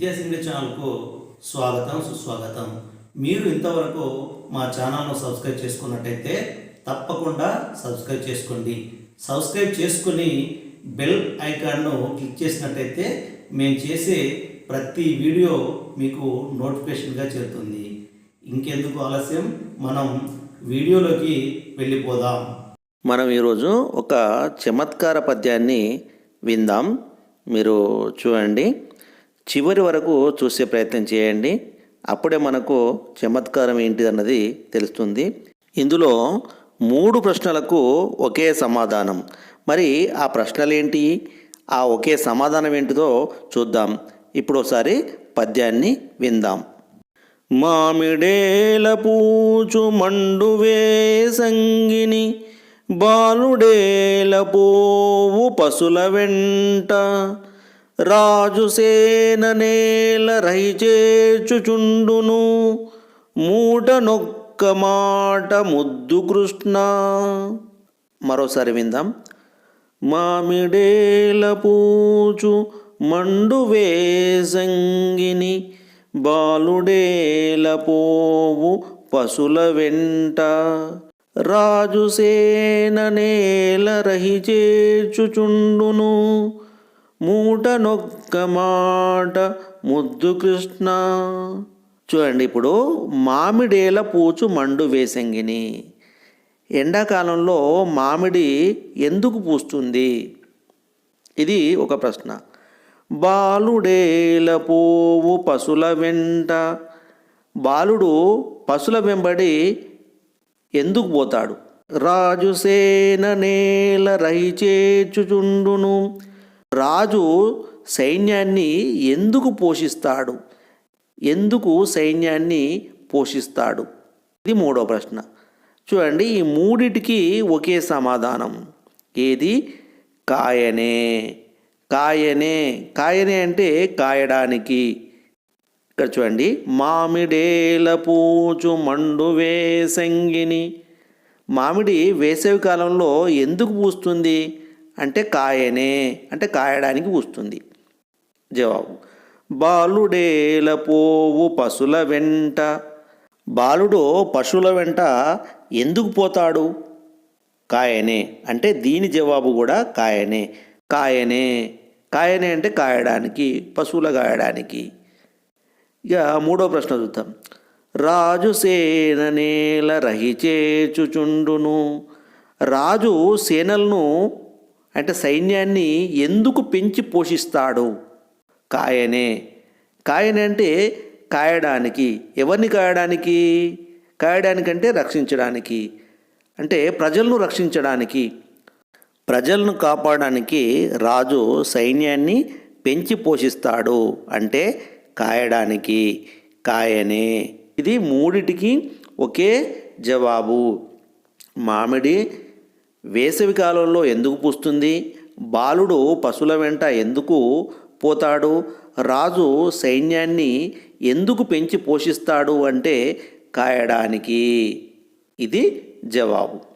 విద్యాసింగ్ ఛానల్కు స్వాగతం సుస్వాగతం. మీరు ఇంతవరకు మా ఛానల్ను సబ్స్క్రైబ్ చేసుకున్నట్టయితే తప్పకుండా సబ్స్క్రైబ్ చేసుకోండి. సబ్స్క్రైబ్ చేసుకుని బెల్ ఐకాన్ను క్లిక్ చేసినట్టయితే మేము చేసే ప్రతి వీడియో మీకు నోటిఫికేషన్గా చేరుతుంది. ఇంకెందుకు ఆలస్యం? మనం వీడియోలోకి వెళ్ళిపోదాం. మనం ఈరోజు ఒక చమత్కార పద్యాన్ని విందాం. మీరు చూడండి. చివరి వరకు చూసే ప్రయత్నం చేయండి. అప్పుడే మనకు చమత్కారం ఏంటిదన్నది తెలుస్తుంది. ఇందులో మూడు ప్రశ్నలకు ఒకే సమాధానం. మరి ఆ ప్రశ్నలు ఏంటి ఆ ఒకే సమాధానం ఏంటిదో చూద్దాం. ఇప్పుడు ఒకసారి పద్యాన్ని విందాం. మామిడేల పూచు మండు వేసంగిని బాలుడేల పోవు పశుల వెంట. రాజుసేన నేల రైచేచుచుండును మూట నొక్క మాట ముద్దు కృష్ణ. మరోసారి విందాం. మామిడేల పూచు మండు వేసంగిని బాలుడేల పోవు పశుల వెంట. రాజుసేన నేల రహిచేచుచుండును. మూట నొక్క మాట. ముద్దు కృష్ణ. చూడండి ఇప్పుడు మామిడేల పూచు మండు వేసంగిని. ఎండాకాలంలో మామిడి ఎందుకు పూస్తుంది? ఇది ఒక ప్రశ్న. బాలుడేల పోవు పశుల వెంట. బాలుడు పశుల వెంబడి ఎందుకు పోతాడు? రాజుసేన నేల రైచేచుచుండును రాజు సైన్యాన్ని ఎందుకు పోషిస్తాడు? ఎందుకు సైన్యాన్ని పోషిస్తాడు? ఇది మూడో ప్రశ్న. చూడండి ఈ మూడిటికి ఒకే సమాధానం. ఏది? కాయనే. కాయనే. కాయనే అంటే కాయడానికి. ఇక్కడ చూడండి మామిడేల పూచు మండు వేసంగిని. మామిడి వేసవి కాలంలో ఎందుకు పూస్తుంది? అంటే కాయనే అంటే కాయడానికి వస్తుంది. జవాబు. బాలుడేల పోవు పశుల వెంట. బాలుడు పశువుల వెంట ఎందుకు పోతాడు? కాయనే. అంటే దీని జవాబు కూడా కాయనే. కాయనే. కాయనే అంటే కాయడానికి పశువుల గాయడానికి ఇక మూడో ప్రశ్న చూద్దాం. రాజు సేన నేల రహిచేచుచుండును. రాజు సేనలను అంటే సైన్యాన్ని ఎందుకు పెంచి పోషిస్తాడు? కాయనే. కాయనే అంటే కాయడానికి. ఎవరిని కాయడానికి? కాయడానికంటే రక్షించడానికి. అంటే ప్రజలను రక్షించడానికి. ప్రజలను కాపాడడానికి రాజు సైన్యాన్ని పెంచి పోషిస్తాడు. అంటే కాయడానికి. కాయనే. ఇది మూడిటికి ఒకే జవాబు. మామిడి వేసవి కాలంలో ఎందుకు పూస్తుంది? బాలుడు పశువుల వెంట ఎందుకు పోతాడు? రాజు సైన్యాన్ని ఎందుకు పెంచి పోషిస్తాడు అంటే కాయడానికి? ఇది జవాబు.